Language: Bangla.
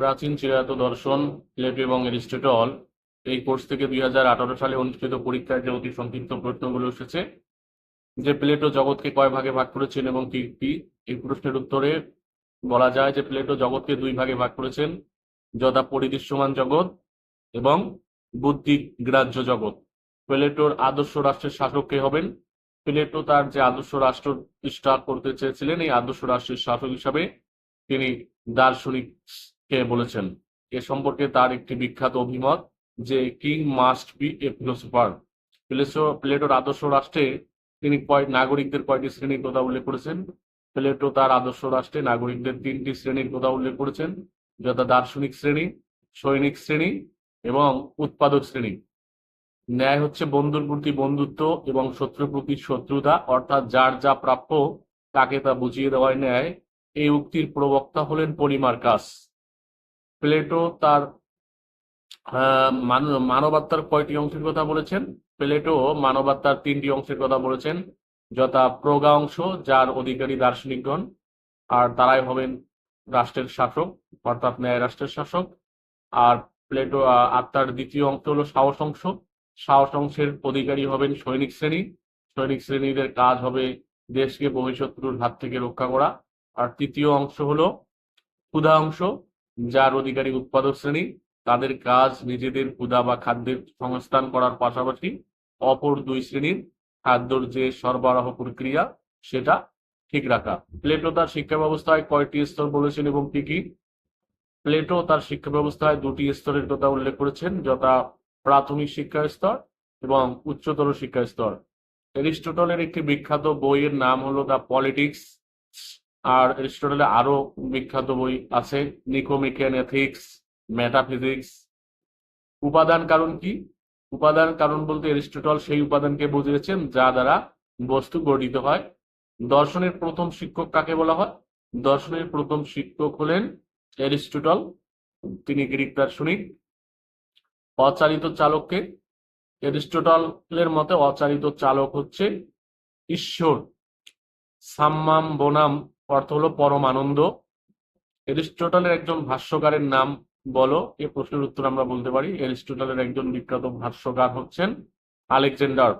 প্রাচীন চিরায়ত দর্শন প্লেটো এবং এরিস্টটল, এই কোর্স থেকে দুই হাজার আঠারো সালে অনুষ্ঠিত পরীক্ষায় যে অতি সংক্ষিপ্ত প্রশ্নগুলো এসেছে, যে প্লেটো জগৎকে কয় ভাগে ভাগ করেছেন এবং কি কি, এই প্রশ্নের উত্তরে বলা যায় যে প্লেটো জগৎকে দুই ভাগে ভাগ করেছেন যথা পরিদৃশ্যমান জগৎ এবং বুদ্ধি গ্রাহ্য জগৎ। প্লেটোর আদর্শ রাষ্ট্রের শাসক কে হবেন? প্লেটো তার যে আদর্শ রাষ্ট্র প্রতিষ্ঠা করতে চেয়েছিলেন, এই আদর্শ রাষ্ট্রের শাসক হিসাবে তিনি দার্শনিককে বলেছেন? এ সম্পর্কে তার একটি বিখ্যাত অভিমত যে king must be a philosopher. প্লেটোর আদর্শ রাষ্ট্রে তিনি কয়, নাগরিকদের কয়টি শ্রেণির কথা উল্লেখ করেছেন? প্লেটো তার আদর্শ রাষ্ট্রে নাগরিকদের তিনটি শ্রেণির কথা উল্লেখ করেছেন, যথা দার্শনিক শ্রেণি, সৈনিক শ্রেণি এবং উৎপাদক শ্রেণি। ন্যায় হচ্ছে বন্ধুর প্রতি বন্ধুত্ব এবং শত্রুর প্রতি শত্রুতা, অর্থাৎ যার যা প্রাপ্য তাকে তা বুঝিয়ে দেওয়াই ন্যায়। এই উক্তির প্রবক্তা হলেন পলিমার্কাস। প্লেটো তার মান- মানবাত্মার কয়টি অংশের কথা বলেছেন? প্লেটো মানবাত্মার তিনটি অংশের কথা বলেছেন, যথা প্রজ্ঞা অংশ, যার অধিকারী দার্শনিকগণ, আর তারাই হবেন রাষ্ট্রের শাসক, অর্থাৎ ন্যায় রাষ্ট্রের শাসক। আর প্লেটো আত্মার দ্বিতীয় অংশ হলো সাহস অংশ। সাহস অংশের অধিকারী হবেন সৈনিক শ্রেণি। সৈনিক শ্রেণীদের কাজ হবে দেশকে বহিঃশত্রুর হাত থেকে রক্ষা করা। আর তৃতীয় অংশ হলো ক্ষুধা অংশ। যার অধিকারী উৎপাদক শ্রেণি, তাদের কাজ নিজেদের ক্ষুধা বা খাদ্যের সংস্থান করার পাশাপাশি অপর দুই শ্রেণির খাদ্যর যে সরবরাহ প্রক্রিয়া, সেটা ঠিক রাখা। প্লেটো তার শিক্ষা ব্যবস্থায় কয়টি স্তর বলেছেন এবং কি কি? প্লেটো তার শিক্ষা ব্যবস্থায় দুটি স্তরের কথা উল্লেখ করেছেন, যথা প্রাথমিক শিক্ষা স্তর এবং উচ্চতর শিক্ষা স্তর। এরিস্টটলের একটি বিখ্যাত বইয়ের নাম হলো দ্য পলিটিক্স আর এরিস্টটলের আরও বিখ্যাত বই আছে নিকোমিকেন এথিক্স মেটাফিজিক্স উপাদান কারণ কি? উপাদান কারণ বলতে এরিস্টটল সেই উপাদানকে বুঝিয়েছেন যা দ্বারা বস্তু গঠিত হয়। দর্শনের প্রথম শিক্ষক কাকে বলা হয়? দর্শনের প্রথম শিক্ষক হলেন এরিস্টটল, তিনি গ্রিক দার্শনিক। অচালিত চালককে, এরিস্টটলের মতে অচালিত চালক হচ্ছে ঈশ্বর। সাম্মাম বনাম অর্থ হলো পরম আনন্দ। এরিস্টটলের একজন ভাষ্যকারের নাম বলো, এ প্রশ্নের উত্তর আমরা বলতে পারি। এরিস্টটলের একজন বিখ্যাত ভাষ্যকার হচ্ছেন আলেকজান্ডার